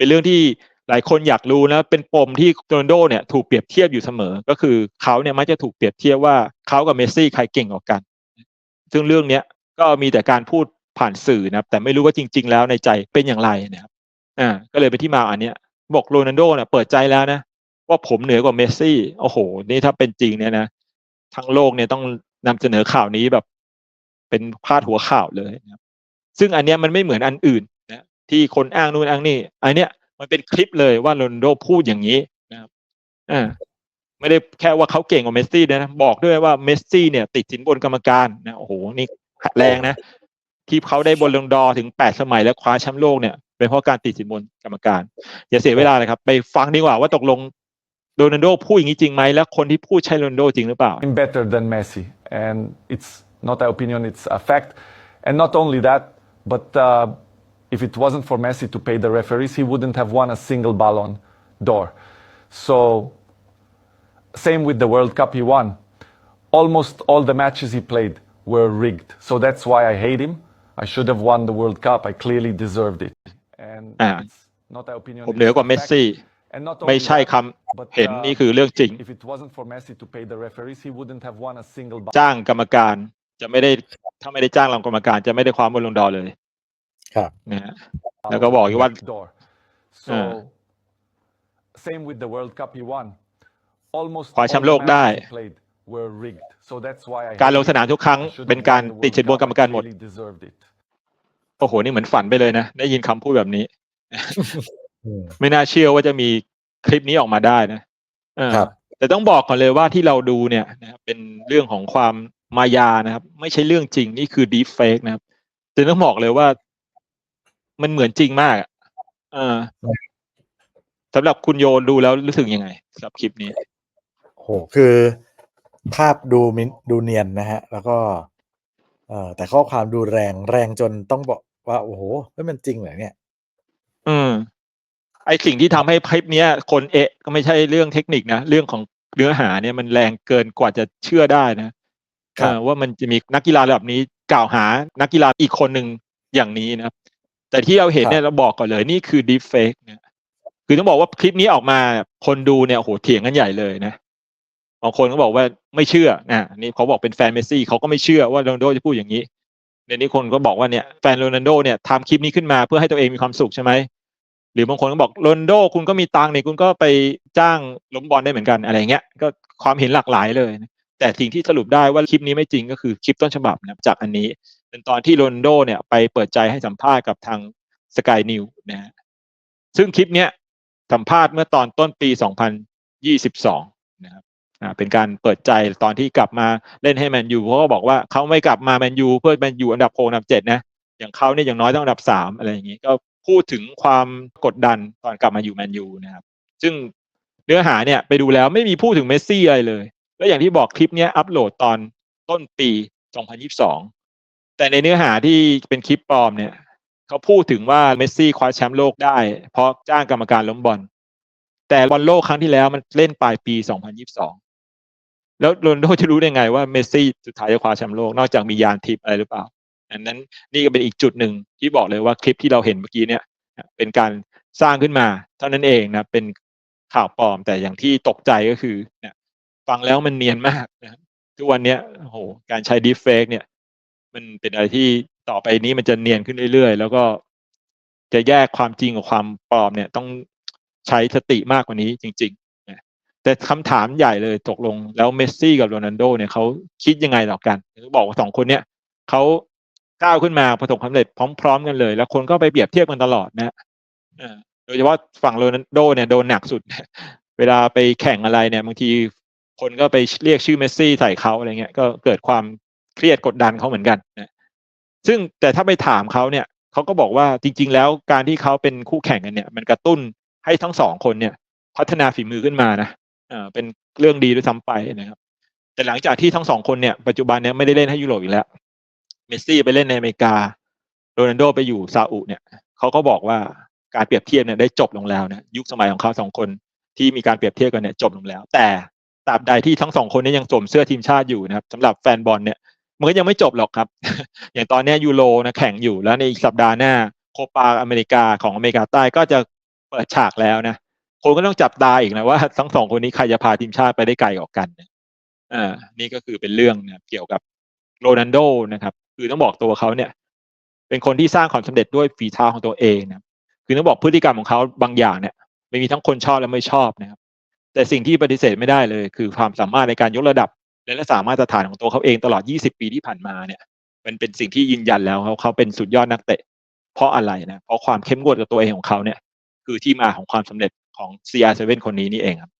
เป็นเรื่องที่หลายคนอยากรู้นะเป็นปมที่โรนโดเนี่ยถูกเปรียบเทียบอยู่เสมอ ก็คือเขาเนี่ยมักจะถูกเปรียบเทียบว่าเขากับเมสซี่ใครเก่งกว่ากัน ซึ่งเรื่องเนี้ยก็มีแต่การพูดผ่านสื่อนะครับแต่ไม่รู้ว่าจริง ๆ แล้วในใจเป็นอย่างไรนะครับอ่าก็เลยเป็นที่มาอันเนี้ยบอกโรนัลโดเนี่ยเปิดใจแล้วนะว่าผมเหนือกว่าเมสซี่โอ้โห นี่ถ้าเป็นจริงเนี่ยนะทั้งโลกเนี่ยต้องนำเสนอข่าวนี้แบบ เป็นพาดหัวข่าวเลยนะครับซึ่งอันเนี้ยมันไม่เหมือนอันอื่น ที่คนอ้างนู่นอ้างนี่อันเนี้ยมันเป็นคลิปเลยว่าโรนโดพูดอย่างนี้นะครับอ่าไม่ได้แค่ว่าเขาเก่งกว่าเมสซี่นะบอกด้วยว่าเมสซี่เนี่ย ติดสินบนกรรมการนะโอ้โหนี่แรงนะ ที่เขาได้บนลงดอถึงแปดสมัยแล้วคว้าแชมป์โลกเนี่ยเป็นเพราะการติดสินบนกรรมการ อย่าเสียเวลาเลยครับ ไปฟังดีกว่าว่าตกลงโรนัลโดพูดอย่างนี้จริงไหมแล้วคนที่พูดใช่โรนัลโดจริงหรือเปล่า I'm better than Messi, and it's not an opinion; it's a fact. And not only that, but uh, if it wasn't for Messi to pay the referees, he wouldn't have won a single Ballon d'Or. So, same with the World Cup he won. Almost all the matches he played were rigged. So that's why I hate him. I should have won the World Cup. I clearly deserved it. And Ah. it's not an opinion; ผม it's เหนือกว่า a เมส fact. ซี่ And not ไม่ only ใช่ that, คำ but เห็น uh, นี่คือเรื่องจริง if it wasn't for Messi to pay the referees, he wouldn't have won a single. Ballon จ้างกรรมการจะไม่ได้ถ้าไม่ได้จ้างรองกรรมการจะไม่ได้ความบนลงดอร์เลย ครับนะฮะแล้วก็บอกอีกว่า door. So อ่า same with the World Cup he won. Almost คว้า all แชมป์ the โลกได้ matches he played were rigged. So that's why I การลง hate สนามทุกครั้ง him. I should เป็น have การ won the ติด World สินบน Cup. กรรม I การหมด clearly deserved it. โอ้โห นี่เหมือนฝันไปเลยนะ ได้ยินคำพูดแบบนี้ อืม ไม่น่าเชื่อว่าจะมีคลิปนี้ออกมาได้นะเออครับ แต่ต้องบอกก่อนเลยว่าที่เราดูเนี่ยนะครับเป็นเรื่องของความมายานะครับ ไม่ใช่เรื่องจริงนี่คือดีเฟกนะครับจะต้องบอกเลยว่า มันเหมือนจริงมากอะเออสำหรับคุณโยดูแล้วรู้สึกยังไงสำหรับคลิปนี้โอ้โหคือภาพดูมินดูเนียนนะฮะ แล้วก็ เอ่อแต่ข้อความดูแรงแรงจนต้องบอกว่า โอ้โหไม่มันจริงเหรอเนี่ย อืมไอสิ่งที่ทำให้คลิปเนี้ย คนเอะก็ไม่ใช่เรื่องเทคนิคนะ เรื่องของเนื้อหาเนี่ยมันแรงเกินกว่าจะเชื่อได้นะครับเออว่ามันจะมีนักกีฬาระดับนี้กล่าวหานักกีฬาอีกคนหนึ่งอย่างนี้นะครับ แต่ที่เราเห็นเนี่ยเราบอกก่อนเลยนี่คือดีเฟกเนี่ยคือต้องบอกว่าคลิปนี้ออกมาคนดูเนี่ยโอ้โหเถียงกันใหญ่เลยนะบางคนก็บอกว่าไม่เชื่อนะนี่เขาบอกเป็นแฟนเมสซี่เขาก็ไม่เชื่อว่าโรนัลโดจะพูดอย่างนี้เดี๋ยวนี้คนก็บอกว่าเนี่ยแฟนโรนัลโดเนี่ยทำคลิปนี้ขึ้นมาเพื่อให้ตัวเองมีความสุขใช่ไหมหรือบางคนก็บอกโรนลโดคุณก็มีตังค์นี่คุณก็ไปจ้างล้มบอลได้เหมือนกันอะไรเงี้ยก็ความเห็นหลากหลายเลยนะ แต่สิ่งที่สรุปได้ว่าคลิปนี้ไม่จริงก็คือคลิปต้นฉบับนะจากอันนี้ เป็นตอนที่โรนโดเนี่ยไปเปิดใจให้สัมภาษณ์กับทางสกายนิวนะฮะซึ่งคลิปเนี้ยสัมภาษณ์เมื่อตอนต้นปี 2022 นะครับอ่าเป็นการเปิดใจตอนที่กลับมาเล่นให้แมนยูเขาก็บอกว่าเขาไม่กลับมาแมนยูเพื่อแมนยูอันดับโคอันดับเจ็ดนะอย่างเขาเนี่ยอย่างน้อยต้องอันดับสามอะไรอย่างนี้ก็พูดถึงความกดดันตอนกลับมาอยู่แมนยูนะครับ ซึ่งเนื้อหาเนี่ยไปดูแล้วไม่มีพูดถึงเมสซี่อะไรเลย แล้วอย่างที่บอกคลิปนี้อัปโหลดตอนต้นปี 2022 แต่ในเนื้อหาที่เป็นคลิปปลอมเนี่ยเขาพูดถึงว่าเมสซี่คว้าแชมป์โลกได้ เพราะจ้างกรรมการล้มบอล แต่บอลโลกครั้งที่แล้วมันเล่นปลายปี 2022 แล้วโรนลโดจะรู้ได้ไงว่าเมสซี่สุดท้ายจะคว้าแชมป์โลกนอกจากมียานทิพย์อะไรหรือเปล่า อันนั้นนี่ก็เป็นอีกจุดหนึ่งที่บอกเลยว่าคลิปที่เราเห็นเมื่อกี้เนี่ย เป็นการสร้างขึ้นมา เท่านั้นเองนะเป็นข่าวปลอมแต่อย่างที่ตกใจก็คือเนี่ย ฟังแล้วมันเนียนมากนะทุกวันเนี้ยโอ้โหการใช้ดีเฟกเนี่ย มันเป็นอะไรที่ต่อไปนี้มันจะเนียนขึ้นเรื่อยๆ แล้วก็จะแยกความจริงกับความปลอมเนี่ย ต้องใช้สติมากกว่านี้จริงๆนะแต่คำถามใหญ่เลยตกลงแล้วเมสซี่กับโรนัลโดเนี่ยเขาคิดยังไงต่อกันบอกว่าสองคนเนี่ยเขาก้าวขึ้นมาประสบความสำเร็จพร้อม ๆ กันเลย แล้วคนก็ไปเปรียบเทียบกันตลอดนะโดยเฉพาะฝั่งโรนัลโดเนี่ยโดนหนักสุด เวลาไปแข่งอะไรเนี่ยบางที คนก็ไปเรียกชื่อเมสซี่ใส่เขาอะไรเงี้ยก็เกิดความเครียดกดดันเขาเหมือนกันนะซึ่งแต่ถ้าไปถามเขาเนี่ยเขาก็บอกว่าจริง ๆ แล้วการที่เขาเป็นคู่แข่งกันเนี่ย มันกระตุ้นให้ทั้งสองคนเนี่ย พัฒนาฝีมือขึ้นมานะเออเป็นเรื่องดีด้วยซ้ำไปนะครับ แต่หลังจากที่ทั้งสองคนเนี่ยปัจจุบันเนี่ยไม่ได้เล่นให้ยุโรปอีกแล้วเมสซี่ไปเล่นในอเมริกาโรนัลโดไปอยู่ซาอุเนี่ยเขาก็บอกว่าการเปรียบเทียบเนี่ยได้จบลงแล้วนะยุคสมัยของเขาสองคนที่มีการเปรียบเทียบกันเนี่ยจบลงแล้ว แต่ ตราบใดที่ทั้งสองคนนี้ยังสวมเสื้อทีมชาติอยู่นะครับสำหรับแฟนบอลเนี่ยมันก็ยังไม่จบหรอกครับ อย่างตอนนี้ยูโรนะแข่งอยู่แล้วในอีกสัปดาห์หน้าโคปาอเมริกาของอเมริกาใต้ก็จะเปิดฉากแล้วนะคนก็ต้องจับตาอีกนะว่าทั้งสองคนนี้ใครจะพาทีมชาติไปได้ไกลกว่ากันอ่านี่ก็คือเป็นเรื่องนะเกี่ยวกับโรนัลโดนะครับ คือต้องบอกตัวเขาเนี่ย เป็นคนที่สร้างความสำเร็จด้วยฝีเท้าของตัวเองนะคือต้องบอกพฤติกรรมของเขาบางอย่างเนี่ยไม่มีทั้งคนชอบและไม่ชอบนะครับ แต่สิ่งที่ปฏิเสธไม่ได้เลย คือความสามารถในการยกระดับ และรักษามาตรฐานของตัวเขาเองตลอด 20 ปีที่ผ่านมาเนี่ยมันเป็นสิ่งที่ยืนยันแล้วเขาเขาเป็นสุดยอดนักเตะ เพราะอะไรนะเพราะความเข้มงวดกับตัวเองของเขาเนี่ย คือที่มาของความสำเร็จของ CR7 คนนี้นี่เองครับ